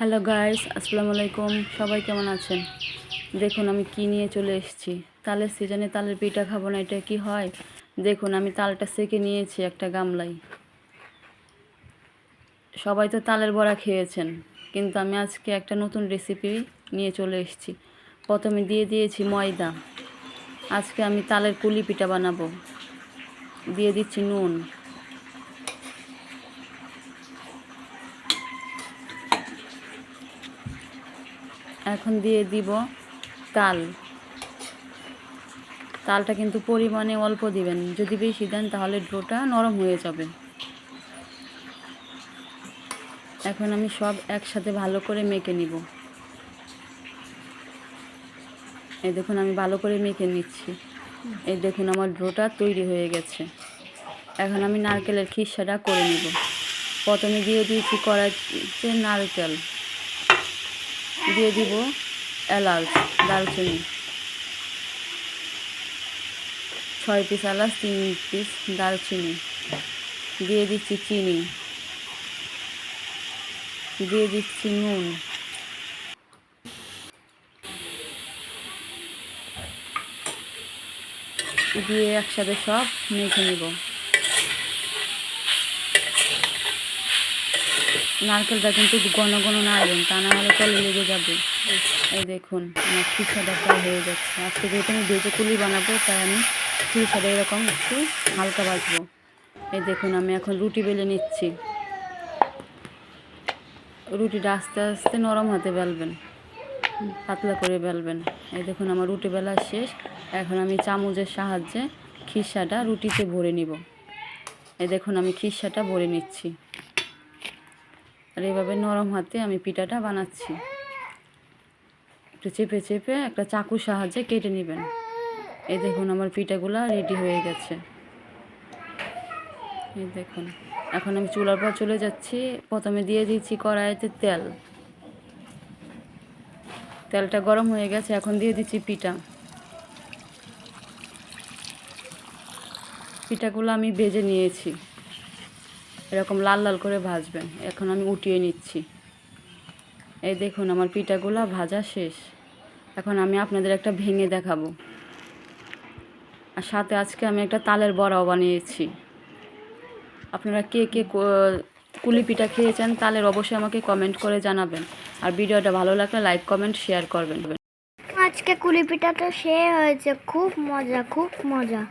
Hello guys আসসালামু আলাইকুম সবাই কেমন আছেন? দেখুন, আমি কি নিয়ে চলে এসেছি। তালের সিজনে তালের পিঠা খাব না, এটা কি হয়? দেখুন, আমি তালটা সেকে নিয়েছি একটা গামলায়। সবাই তো তালের বড়া খেয়েছেন, কিন্তু আমি আজকে একটা নতুন রেসিপি নিয়ে চলে এসেছি। প্রথমে দিয়ে দিয়েছি ময়দা। আজকে আমি তালের কুলি পিঠা বানাবো। দিয়ে দিচ্ছি নুন। এখন দিয়ে দিব তাল। তালটা কিন্তু পরিমাণে অল্প দিবেন। যদি বেশি দেন তাহলে ডোটা নরম হয়ে যাবে। এখন আমি সব একসাথে ভালো করে মেখে নিব। এই দেখুন, আমি ভালো করে মেখে নিচ্ছি। এই দেখুন, আমার ডোটা তৈরি হয়ে গেছে। এখন আমি নারকেলের খিসাটা করে নিব। প্রথমে দিয়ে দিয়েছি কড়াইতে নারকেল। দিয়ে দিব এলাচ, দারচিনি। ছয় পিস এলাচ, তিন পিস দারচিনি। দিয়ে দিচ্ছি চিনি। দিয়ে দিচ্ছি নুন। দিয়ে একসাথে সব মেখে নিব। নারকেলটা কিন্তু ঘন ঘন নাড়বেন তা না হলে তলে লেগে যাবে। এই দেখুন, আমার প্রায় হয়ে যাচ্ছে। আজকে যেহেতু আমি ভেজে কুলি বানাবো, তাই আমি খিসাটা এরকম একটু হালকা বাজবো এই দেখুন, আমি এখন রুটি বেলে নিচ্ছি। রুটিটা আস্তে আস্তে নরম হাতে বেলবেন, পাতলা করে বেলবেন। এই দেখুন, আমার রুটি বেলা শেষ। এখন আমি চামচের সাহায্যে খিসাটা রুটিতে ভরে নিব। এই দেখুন, আমি খিসাটা ভরে নিচ্ছি। আর এভাবে নরম হাতে আমি পিঠাটা বানাচ্ছি। একটু চেপে চেপে একটা চাকুর সাহায্যে কেটে নেবেন। এই দেখুন আমার পিঠাগুলো রেডি হয়ে গেছে। এই দেখুন, এখন আমি চুলার পর চলে যাচ্ছি। প্রথমে দিয়ে দিচ্ছি কড়াইতে তেল। তেলটা গরম হয়ে গেছে, এখন দিয়ে দিচ্ছি পিঠা। পিঠাগুলো আমি ভেজে নিয়েছি। এরকম লাল লাল করে ভাজবেন। এখন আমি উঠিয়ে নিচ্ছি। এই দেখুন, আমার পিঠাগুলো ভাজা শেষ। এখন আমি আপনাদের একটা ভেঙে দেখাবো। আর সাথে আজকে আমি একটা তালের বড়াও বানিয়েছি। আপনারা কে কে কুলি পিঠা খেয়েছেন তালের অবশ্যই আমাকে কমেন্ট করে জানাবেন। আর ভিডিওটা ভালো লাগলে লাইক কমেন্ট শেয়ার করবেন। আজকে কুলি পিঠাটা সে হয়েছে। খুব মজা খুব মজা।